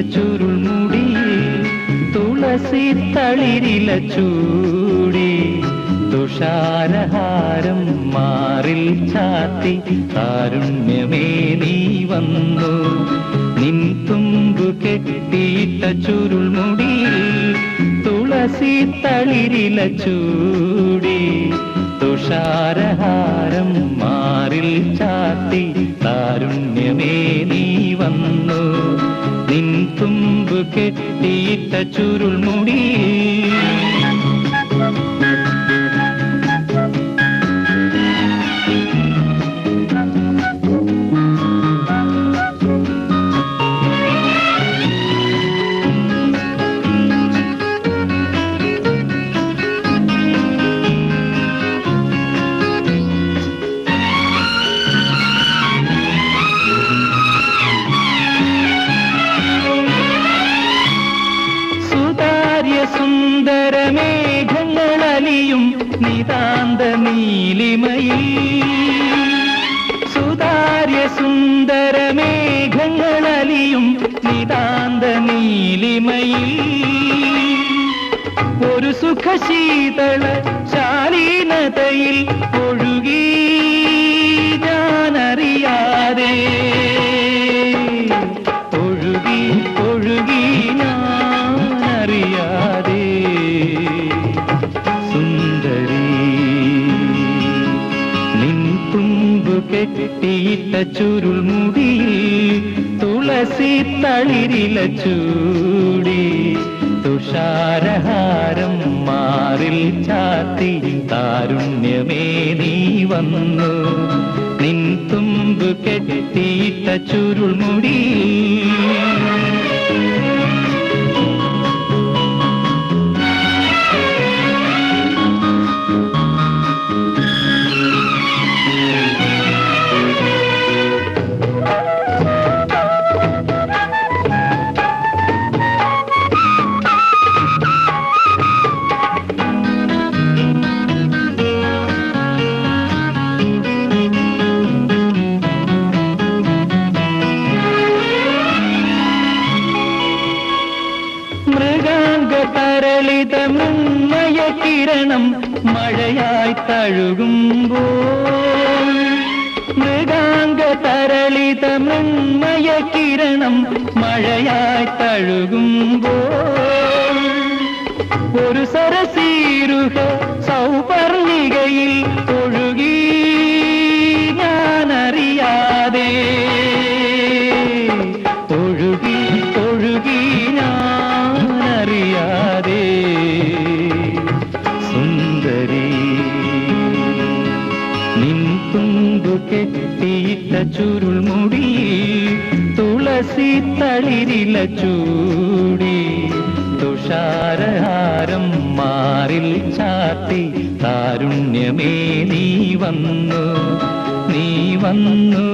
ചുരുൾമുടി തുളസി തളിരില ചൂടി. തുഷാരഹാരം മാറിൽ ചാത്തി താരുണ്യമേ നീ വന്നു. നിൻ തുമ്പു കെട്ടിയിട്ട ചുരുൾമുടി തുളസി തളിരില ചൂടി. തുമ്പു കെട്ടിയിട്ട ചുരുൾമുടിയിൽ സുതാര്യ സുന്ദര മേഘങ്ങളലിയും നിതാന്ത നീലിമയിൽ സുതാര്യ സുന്ദര മേഘങ്ങളലിയും നിതാന്ത നീലിമയിൽ ഒരു സുഖശീതള ശാലീനതയിൽ ഒഴുകി ഞാനറിയാതെ തുമ്പു ചുരുൾ ചുരുൾമുടിയിൽ തുളസി തളിരില ചൂടി. തുഷാരഹാരം മാറിൽ ചാത്തി താരുണ്യമേ നീ വന്നു. നിൻ തുമ്പ് കെട്ടിയിട്ട ചുരുൾമുടിയിൽ മൃഗാംഗ പരളിത മൃന്മയ കിരണം മഴയായി തഴുകുമ്പോൾ. മൃഗാംഗ തരളിത കിരണം മഴയായി തഴുകുമ്പോൾ. ഒരു സരസീരുഹ സൗപർണികയിൽ തുളസി തളിരില ചൂടി. തുഷാരഹാരം മാറിൽ ചാത്തി താരുണ്യമേ നീ വന്നു നീ വന്നു.